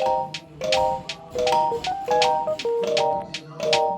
Thank you.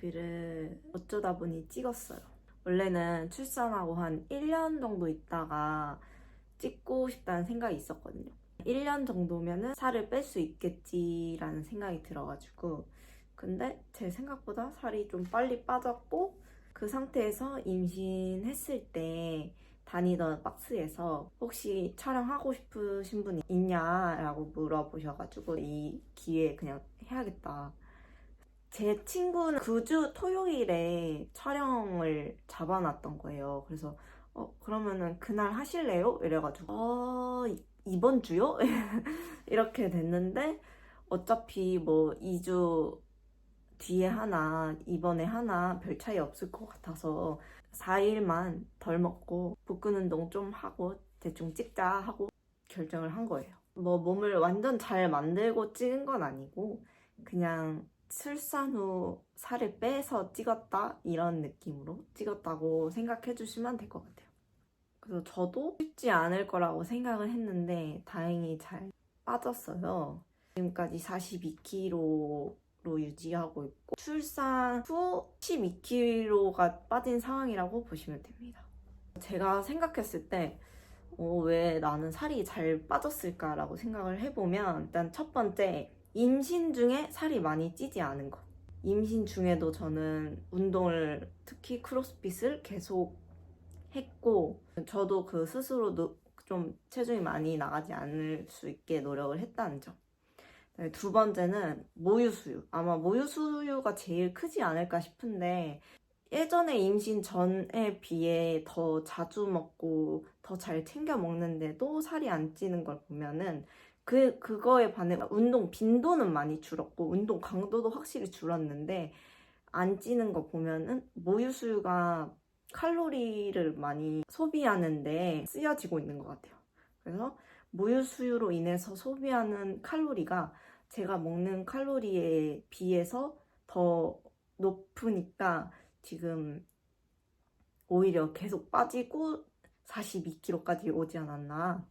프로필을 어쩌다 보니 찍었어요. 원래는 출산하고 한 1년 정도 있다가 찍고 싶다는 생각이 있었거든요. 1년 정도면은 살을 뺄 수 있겠지라는 생각이 들어가지고 근데 제 생각보다 살이 좀 빨리 빠졌고 그 상태에서 임신했을 때 다니던 박스에서 혹시 촬영하고 싶으신 분이 있냐라고 물어보셔가지고 이 기회에 그냥 해야겠다. 제 친구는 그 주 토요일에 촬영을 잡아놨던 거예요. 그래서 어 그러면은 그날 하실래요? 이래가지고 어 이- 이번 주요? 이렇게 됐는데 어차피 뭐 2주 뒤에 하나 이번에 하나 별 차이 없을 것 같아서 4일만 덜 먹고 복근 운동 좀 하고 대충 찍자 하고 결정을 한 거예요. 뭐 몸을 완전 잘 만들고 찍은 건 아니고 그냥 출산 후 살을 빼서 찍었다 이런 느낌으로 찍었다고 생각해 주시면 될 것 같아요. 그래서 저도 쉽지 않을 거라고 생각을 했는데 다행히 잘 빠졌어요. 지금까지 42kg로 유지하고 있고 출산 후 12kg가 빠진 상황이라고 보시면 됩니다. 제가 생각했을 때 어, 왜 나는 살이 잘 빠졌을까라고 생각을 해보면 일단 첫 번째 임신 중에 살이 많이 찌지 않은 것. 임신 중에도 저는 운동을 특히 크로스핏을 계속 했고 저도 그 스스로도 좀 체중이 많이 나가지 않을 수 있게 노력을 했다는 점. 네, 두 번째는 모유 수유. 아마 모유 수유가 제일 크지 않을까 싶은데 예전에 임신 전에 비해 더 자주 먹고 더 잘 챙겨 먹는데도 살이 안 찌는 걸 보면은 그 그거에 반해 운동 빈도는 많이 줄었고 운동 강도도 확실히 줄었는데 안 찌는 거 보면은 모유 수유가 칼로리를 많이 소비하는데 쓰여지고 있는 것 같아요. 그래서 모유 수유로 인해서 소비하는 칼로리가 제가 먹는 칼로리에 비해서 더 높으니까 지금 오히려 계속 빠지고 42kg까지 오지 않았나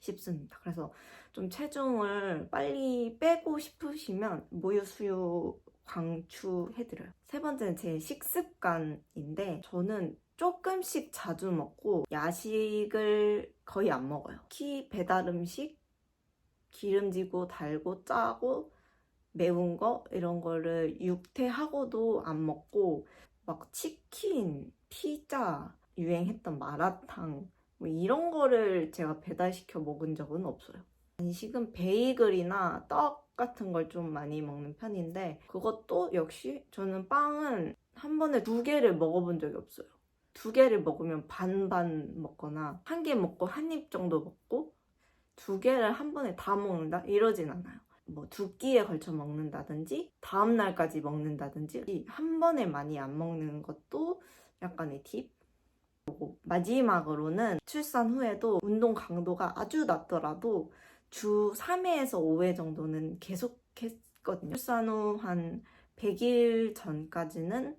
싶습니다. 그래서 좀 체중을 빨리 빼고 싶으시면 모유 수유 강추해드려요. 세 번째는 제 식습관인데 저는 조금씩 자주 먹고 야식을 거의 안 먹어요. 특히 배달 음식 기름지고 달고 짜고 매운 거 이런 거를 육퇴하고도 안 먹고 막 치킨, 피자 유행했던 마라탕 뭐 이런 거를 제가 배달시켜 먹은 적은 없어요. 간식은 베이글이나 떡 같은 걸 좀 많이 먹는 편인데 그것도 역시 저는 빵은 한 번에 두 개를 먹어본 적이 없어요. 두 개를 먹으면 반반 먹거나 한 개 먹고 한 입 정도 먹고 두 개를 한 번에 다 먹는다 이러진 않아요. 뭐 두 끼에 걸쳐 먹는다든지 다음 날까지 먹는다든지 한 번에 많이 안 먹는 것도 약간의 팁. 그리고 마지막으로는 출산 후에도 운동 강도가 아주 낮더라도 주 3회에서 5회 정도는 계속 했거든요. 출산 후 한 100일 전까지는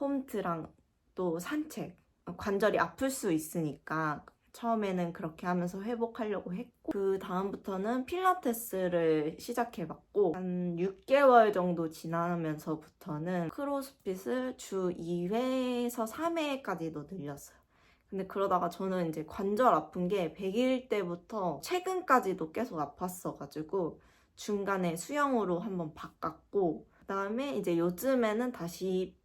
홈트랑 또 산책 관절이 아플 수 있으니까 처음에는 그렇게 하면서 회복하려고 했고 그 다음부터는 필라테스를 시작해봤고 한 6개월 정도 지나면서부터는 크로스핏을 주 2회에서 3회까지도 늘렸어요. 근데 그러다가 저는 이제 관절 아픈 게 100일 때부터 최근까지도 계속 아팠어가지고 중간에 수영으로 한번 바꿨고 그다음에 이제 요즘에는 다시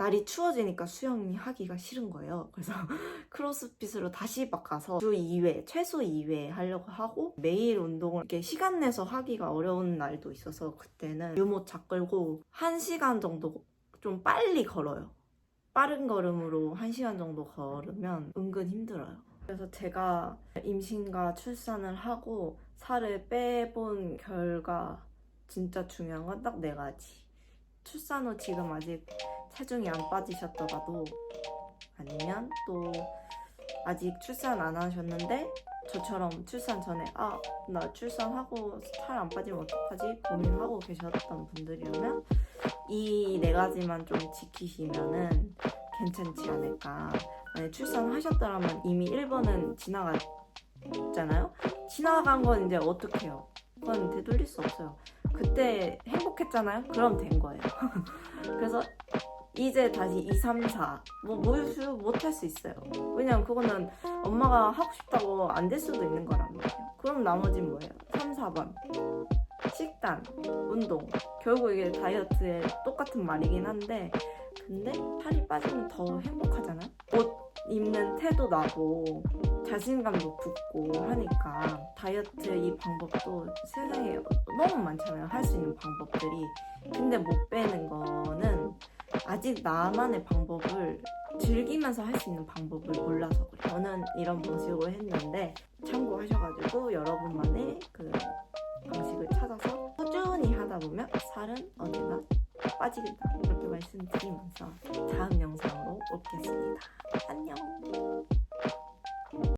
날이 추워지니까 수영이 하기가 싫은 거예요. 그래서 크로스핏으로 다시 바꿔서 주 2회, 최소 2회 하려고 하고 매일 운동을 이렇게 시간 내서 하기가 어려운 날도 있어서 그때는 유모차 끌고 1시간 정도 좀 빨리 걸어요. 빠른 걸음으로 1시간 정도 걸으면 은근 힘들어요. 그래서 제가 임신과 출산을 하고 살을 빼본 결과 진짜 중요한 건 딱 네 가지. 출산 후 지금 아직 체중이 안 빠지셨더라도 아니면 또 아직 출산 안 하셨는데 저처럼 출산 전에 아 나 출산하고 살 안 빠지면 어떡하지? 고민하고 계셨던 분들이라면 이 네 가지만 좀 지키시면은 괜찮지 않을까. 만약 출산하셨더라면 이미 1번은 지나갔잖아요? 지나간 건 이제 어떡 해요 그건 되돌릴 수 없어요 그때 행복했잖아요 그럼 된 거예요 그래서 이제 다시 2, 3, 4. 뭐, 모유수유 못할 수 있어요. 왜냐면 그거는 엄마가 하고 싶다고 안 될 수도 있는 거란 말이에요. 그럼 나머진 뭐예요? 3, 4번. 식단, 운동. 결국 이게 다이어트의 똑같은 말이긴 한데, 근데 살이 빠지면 더 행복하잖아요? 옷 입는 태도 나고, 자신감도 붙고 하니까, 다이어트 이 방법도 세상에 너무 많잖아요. 할 수 있는 방법들이. 근데 못 빼는 거는 아직 나만의 방법을 즐기면서 할 수 있는 방법을 몰라서 그래요. 저는 이런 방식으로 했는데 참고하셔가지고 여러분만의 그 방식을 찾아서 꾸준히 하다 보면 살은 언제나 빠지겠다 이렇게 말씀드리면서 다음 영상으로 오겠습니다. 안녕.